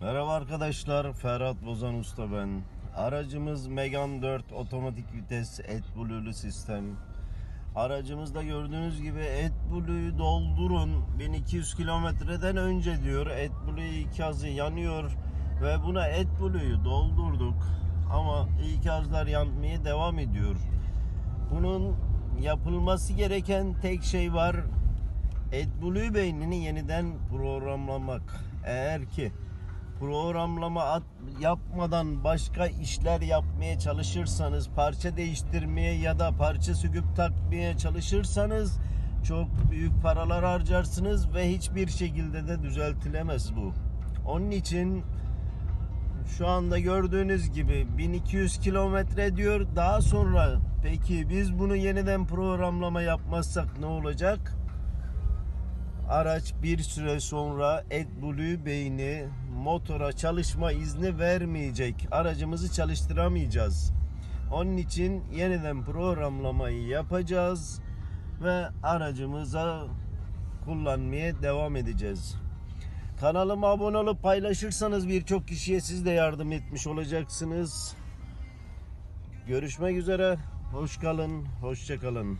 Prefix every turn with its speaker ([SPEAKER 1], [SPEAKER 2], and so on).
[SPEAKER 1] Merhaba arkadaşlar, Ferhat Bozan Usta ben. Aracımız Megane 4 otomatik vites AdBlue'lu sistem. Aracımızda gördüğünüz gibi AdBlue'yu doldurun 1200 kilometreden önce diyor. AdBlue ikazı yanıyor ve buna AdBlue'yu doldurduk ama ikazlar yanmaya devam ediyor. Bunun yapılması gereken tek şey var. AdBlue beynini yeniden programlamak. Eğer ki programlama at, yapmadan başka işler yapmaya çalışırsanız, parça değiştirmeye ya da parça söküp takmaya çalışırsanız çok büyük paralar harcarsınız ve hiçbir şekilde de düzeltilemez bu. Onun için şu anda gördüğünüz gibi 1200 kilometre diyor. Daha sonra peki biz bunu yeniden programlama yapmazsak ne olacak? Araç bir süre sonra AdBlue beyni motora çalışma izni vermeyecek. Aracımızı çalıştıramayacağız. Onun için yeniden programlamayı yapacağız ve aracımıza kullanmaya devam edeceğiz. Kanalıma abone olup paylaşırsanız birçok kişiye siz de yardım etmiş olacaksınız. Görüşmek üzere. Hoş kalın, hoşça kalın.